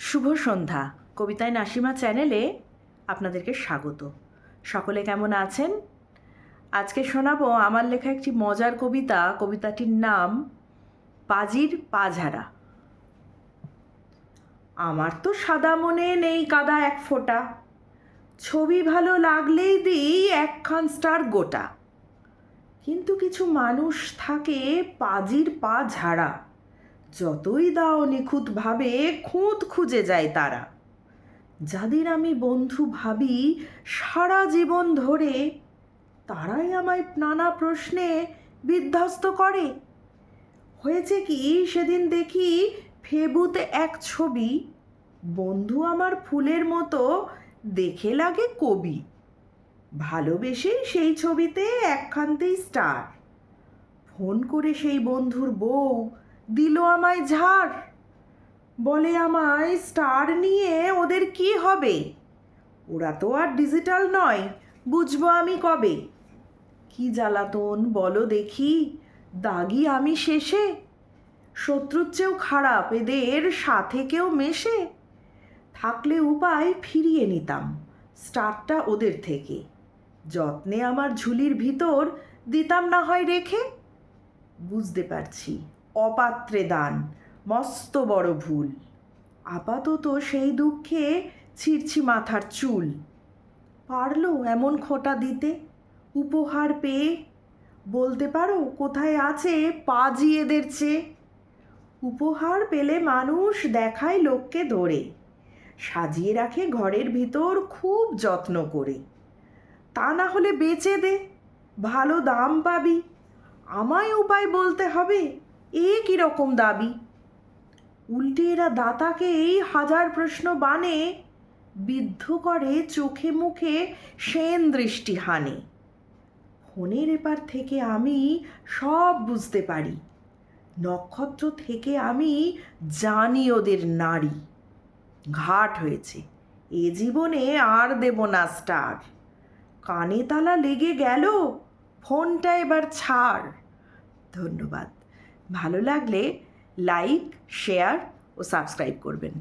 শুভ সন্ধ্যা। কবিতায় নাসিমা চ্যানেলে আপনাদেরকে স্বাগত। সকলে কেমন আছেন? আজকে শোনাবো আমার লেখা একটি মজার কবিতা। কবিতাটির নাম, পাজির পাঝারা। আমার তো সাদা মনে নেই কাদা এক ফোঁটা। ছবি ভালো লাগলেই দিই একখান স্টার গোটা। কিন্তু কিছু মানুষ থাকে পাজির পা ঝাড়া যতই দাও নিখুঁতভাবে খুঁত খুঁজে যায় তারা। যাদের আমি বন্ধু ভাবি সারা জীবন ধরে, তারাই আমায় নানা প্রশ্নে বিধ্বস্ত করে। হয়েছে কি, সেদিন দেখি ফেবুতে এক ছবি, বন্ধু আমার ফুলের মতো দেখে লাগে কবি। ভালোবেসে সেই ছবিতে একখানতেই স্টার। ফোন করে সেই বন্ধুর বউ দিল আমায় ঝাড়। বলে আমায় স্টার নিয়ে ওদের কি হবে? ওরা তো আর ডিজিটাল নয়, বুঝব আমি কবে? কি জ্বালাতন বলো দেখি, দাগি আমি শেষে? শত্রুর চেয়েও খারাপ, এদের সাথে কেউ মেশে? থাকলে উপায় ফিরিয়ে নিতাম, স্টারটা ওদের থেকে। যত্নে আমার ঝুলির ভিতর দিতাম না হয় রেখে? বুঝতে পারছি। অপাত্রে দান, মস্ত বড় ভুল। আপাতত সেই দুঃখে ছিঁড়ছি মাথার চুল। পারল এমন খোঁটা দিতে? উপহার পেয়ে? বলতে পারো কোথায় আছে পাজি এদের চেয়ে? উপহার পেলে মানুষ দেখায় লোককে ধরে। সাজিয়ে রাখে ঘরের ভিতর খুব যত্ন করে। তা না হলে বেচে দে, ভালো দাম পাবি। আমায় উপায় বলতে হবে? এ কীরকম দাবি? উল্টে এরা দাতাকেই হাজার প্রশ্ন বানে বিদ্ধ করে চোখে মুখে সেন দৃষ্টি হানে। ফোনের এপার থেকে আমি সব বুঝতে পারি। নক্ষত্র থেকে আমি জানি ওদের নারী। ঘাট হয়েছে। এ জীবনে আর দেব না স্টার। কানে তালা লেগে গেল, ফোনটা এবার ছাড়। ধন্যবাদ। ভালো লাগলে লাইক শেয়ার ও সাবস্ক্রাইব করবেন।